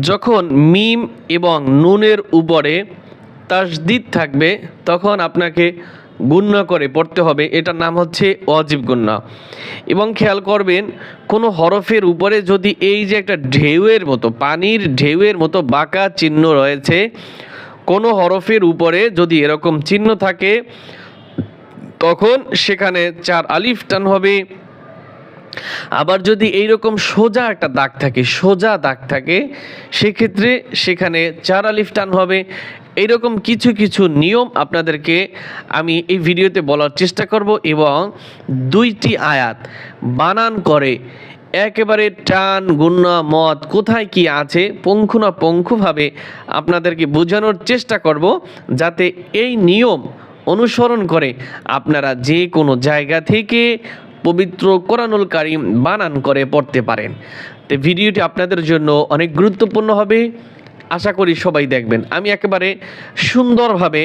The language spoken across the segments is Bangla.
যখন মিম এবং নুনের উপরে তাসদিদ থাকবে, তখন আপনাকে গুণ্য করে পড়তে হবে। এটার নাম হচ্ছে অজীব গুণ্য এবং খেয়াল করবেন, কোনো হরফের উপরে যদি এই যে একটা ঢেউয়ের মতো, পানির ঢেউয়ের মতো বাঁকা চিহ্ন রয়েছে, কোনো হরফের উপরে যদি এরকম চিহ্ন থাকে, তখন সেখানে চার আলিফ টান হবে। আবার যদি এইরকম সোজা একটা দাগ থাকে, সোজা দাগ থাকে, সেক্ষেত্রে সেখানে চার আলিফ টান হবে। এইরকম কিছু কিছু নিয়ম আপনাদেরকে আমি এই ভিডিওতে বলার চেষ্টা করব এবং দুইটি আয়াত, বানান করে, একেবারে টান গুন্না মত কোথায় কি আছে পঙ্খু না পঙ্খুভাবে আপনাদেরকে বোঝানোর চেষ্টা করব যাতে এই নিয়ম অনুসরণ করে আপনারা যে কোনো জায়গা থেকে পবিত্র কোরআনুল কারিম বানান করে পড়তে পারেন। তো ভিডিওটি আপনাদের জন্য অনেক গুরুত্বপূর্ণ হবে। আশা করি সবাই দেখবেন। আমি একেবারে সুন্দরভাবে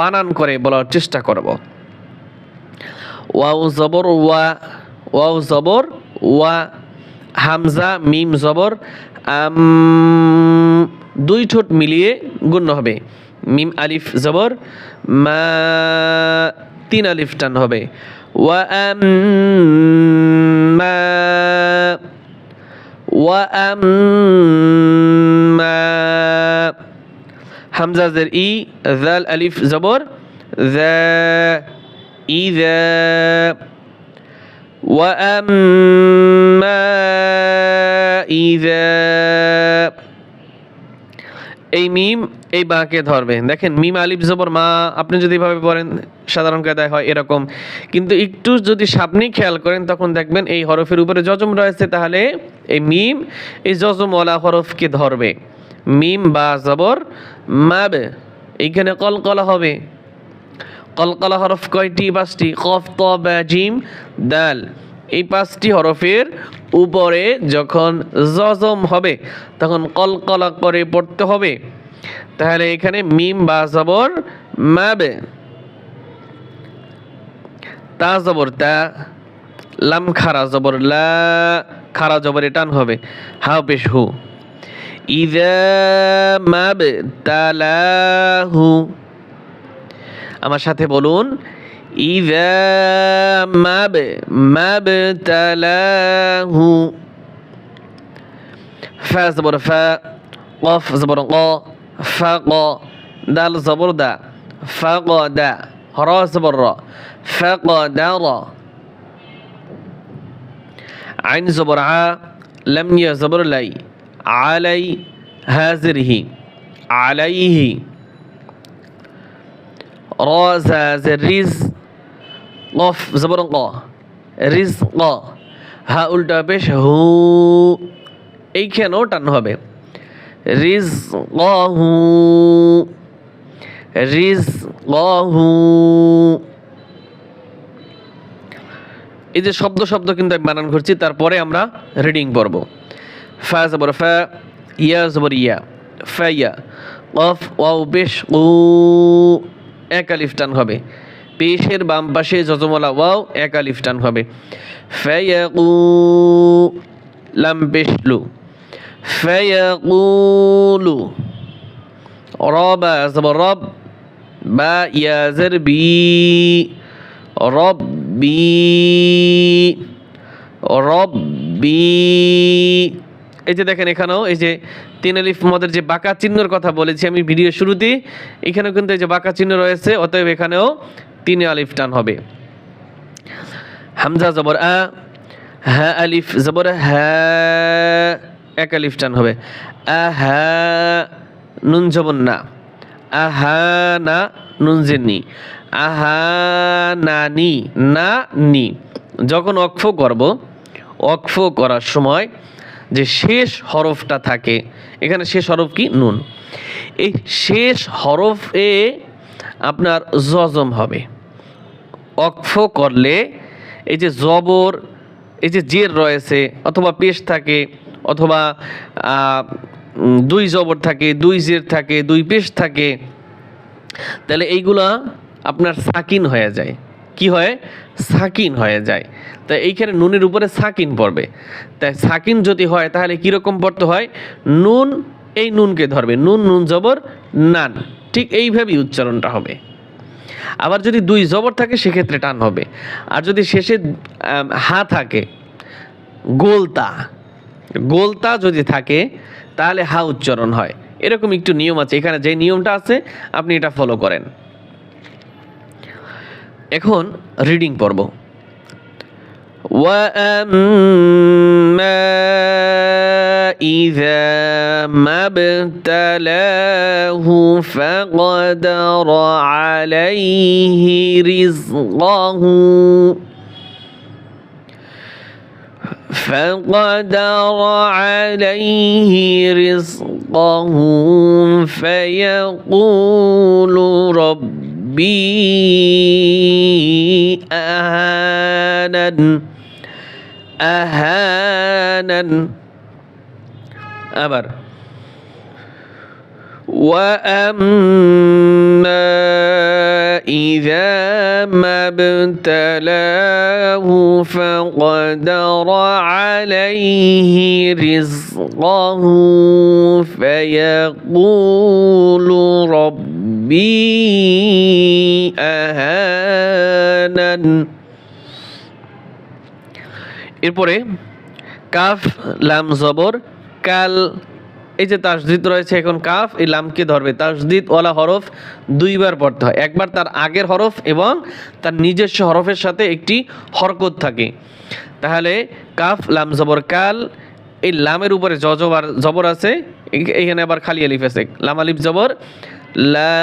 বানান করে বলার চেষ্টা করব। ওয়াও জবর ওয়া, ওয়াও জবর ওয়া, হামজা, মিম জবর দুই ঠোঁট মিলিয়ে গুণ্য হবে। মিম আলিফ জবর, মা, তিন আলিফ টান হবে। وأما وأما حمزة زر إي ذا الألف زبر ذا إذا وأما إذا এই মিম এই বাঁকে ধরবে। দেখেন, মিম আলিফ জবর মা, আপনি যদি এভাবে পড়েন, সাধারণ কায়দায় হয় এরকম। কিন্তু একটু যদি সামনে খেয়াল করেন, তখন দেখবেন এই হরফের উপরে যজম রয়েছে, তাহলে এই মিম, এই যজমওয়ালা হরফকে ধরবে। মিম বা জবর, মাবে, এইখানে কলকলা হবে। কলকলা হরফ কয়টি? পাঁচটি। কফ বা, জিম, দাল। এই পাঁচটি হরফের উপরে যখন জজম হবে, তখন কলকলা করে পড়তে হবে। তাহলে এখানে মিম বা জবর মাবে। তা জবর তা, লাম খারা জবর লা, খারা জবরে টান হবে। হাও পেশ হু। ইদা মাব তালাহু আমার সাথে বলুন ইদা মাব মাব তালাহু ফা জবর ফা কফ জবর ক ফা ক দাল জবর দা ফা ক দা র জবর র ফা ক দা র আইন জবর আ লাম ইয়া কফ জবর ক রিজ ক হা উল্টা পেশ হু এইখানেও টান হবে রিজ হু রিজ হু এই যে শব্দ শব্দ কিন্তু আমি বানান করছি, তারপরে আমরা রিডিং পড়ব। ফা, জবর, ফা, ইয়া, জবর, ইয়া। ফা, ইয়া। অফ ওয়াও, বেশ, উ। এক আলিফ টান হবে। পেশের বাম পাশে যজমলা ওয়াও, এক আলিফ টান হবে। ফায়াকু লাম পেশ লু ফায়াকুলু। রবা জবর রব, বা ইয়া জের বি রব্বি। রব্বি। এই যে দেখেন এখানেও, এই যে তিন আলিফ মদের যে বাঁকা চিহ্নর কথা বলেছি আমি ভিডিও শুরুতে এখানেও কিন্তু এই যে বাঁকা চিহ্ন রয়েছে, অতএব এখানেও তিন আলিফ টান হবে। হামজা জবর আ হ্যাঁ আলিফ, জবর হ্যাঁ এক আলিফ টান হবে। হ্যাঁ নুন জবর না। আহা না, নুন জেনি আহা না, নি না, নি। যখন অক্ফ করব অক্ফ করার সময় যে শেষ হরফটা থাকে, এখানে শেষ হরফ কি? নুন। এই শেষ হরফে আপনার জজম হবে। অক্ফ করলে এই যে জবর, এই যে জের রয়েছে অথবা পেশ থাকে অথবা দুই জবর থাকে, দুই জের থাকে, দুই পেশ থাকে, তাহলে এইগুলা আপনার সাকিন হয়ে যায়। কি হয়? সাকিন হয়ে যায়। তা এইখানে নুনের উপরে সাকিন পড়বে। তাই সাকিন যদি হয়, তাহলে কীরকম পড়তে হয়? নুন, এই নুনকে ধরবে। নুন নুন, জবর, নান। ঠিক এইভাবেই উচ্চারণটা হবে। আবার যদি দুই জবর থাকে, সেক্ষেত্রে টান হবে। আর যদি শেষে হা থাকে, গোলতা গোলতা যদি থাকে, তাহলে হা উচ্চারণ হয়। এরকম একটু নিয়ম আছে। এখানে যে নিয়মটা আছে, আপনি এটা ফলো করেন। এখন রিডিং পর্ব। ওয়া إذا ما ابتلاه فقدر عليه رزقه. فقدر عليه رزقه فيقول ربي أهانن أهانن. أبر وأما إذا ما ابتلاه فقدر عليه رزقه فيقول ربي أهانن এরপরে কাফ লাম জবর কাল, এই যে তাসদিদ রয়েছে এখন কাফ, এই লামকে ধরবে। তাসদিদ ওয়ালা হরফ দুইবার পড়তে হয়। একবার তার আগের হরফ এবং তার নিজস্ব হরফের সাথে একটি হরকত থাকে। তাহলে কাফ, লাম, জবর, কাল, এই লামের উপরে জবর জবর আছে এইখানে আবার খালি আলিফ আছে। লাম, আলিফ, জবর, লা,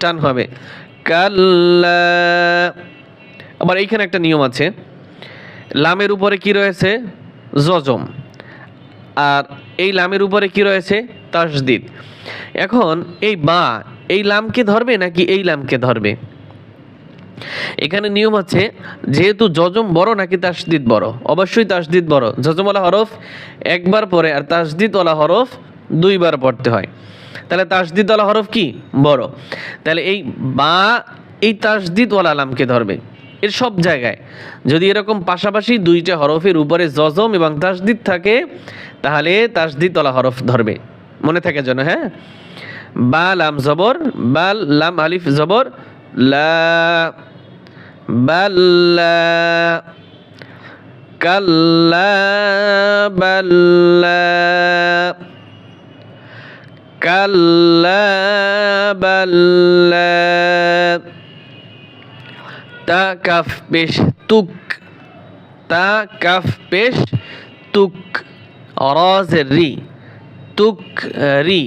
টান হবে। কাল্লা আবার এইখানে একটা নিয়ম আছে। লামের উপরে কি রয়েছে? জজম আর এই লামের উপরে কি রয়েছে? তাসদিদ। এখন এই বা এই লামকে ধরবে নাকি এই লামকে ধরবে? এখানে নিয়ম আছে, যেহেতু জজম বড় নাকি তাসদিদ বড়? অবশ্যই তাসদিদ বড়। জজমওয়ালা হরফ একবার পরে আর তাসদিদওয়ালা হরফ দুইবার পড়তে হয়। তাহলে তাসদিদওয়ালা হরফ কি? বড়। তাহলে এই বা এই তাসদিদওয়ালা লামকে ধরবে। এর সব জায়গায়। যদি এরকম পাশাপাশি দুইটা হরফের উপরে জজম এবং তাসদিদ থাকে, তাহলে তাসদিদওয়ালা হরফ ধরবে। মনে থাকে যেন হ্যাঁ? বা, লাম, জবর বাল লাম, আলিফ, জবর, লা বাল্লা কাল্লা বাল্লা কাল্লা বাল্লা তা কাফ পেশ তুক তা কাফ পেশ তুক অরজের রি, তুক রি,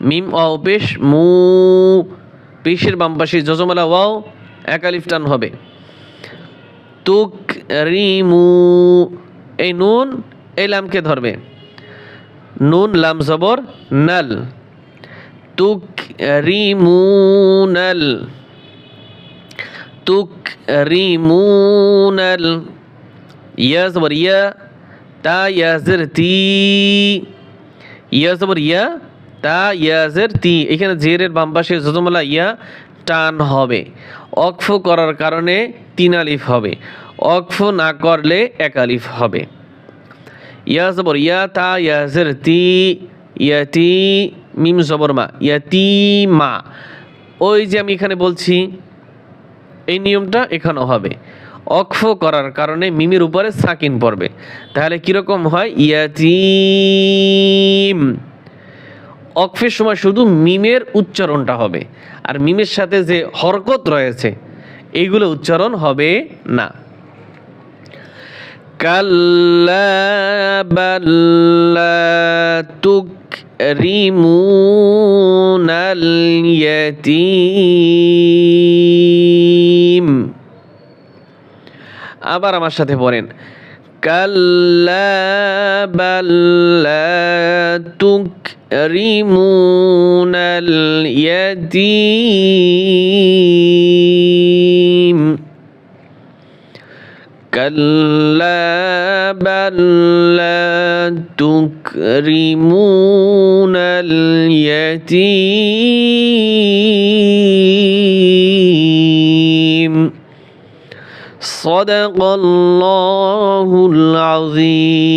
মিম অ পেশ মু, পেশের বাম পাশে যজমালা ওয়াও, এক আলিফ টান হবে। তুক রি মু, এই নুন, এই লামকে ধরবে। নুন, লাম, জবর, নাল। তুক রি মু, নাল। তুকরিমুনাল ইয়া সবর ইয়া তা ইয়াজের তি ইয়া সবর ইয়া তা ইয়াজের তি এখানে জেরের বাম পাশে যতমালা ইয়া টান হবে। অক্ফ করার কারণে তিন আলিফ হবে। অক্ফ না করলে এক আলিফ হবে। ইয়া জবর ইয়া তা ইয়াজের তি ইয়াতি মিম জবর মা ইয়াতি মা। ওই যে আমি এখানে বলছি এই নিয়মটা এখানেও হবে। অক্ফ করার কারণে মিমের উপরে সাকিন পড়বে। তাহলে কীরকম হয়? ইয়াতিম। অক্ফের সময় শুধু মিমের উচ্চারণটা হবে। আর মিমের সাথে যে হরকত রয়েছে এইগুলো উচ্চারণ হবে না। কাল্লা বাল্লা তুকরিমুনাল ইয়াতীম আবার আমার সাথে পড়েন কাল্লা বাল্লা তুকরিমুনাল ইয়াতীম كلا بل لا تكرمون اليتيم. صدق الله العظيم.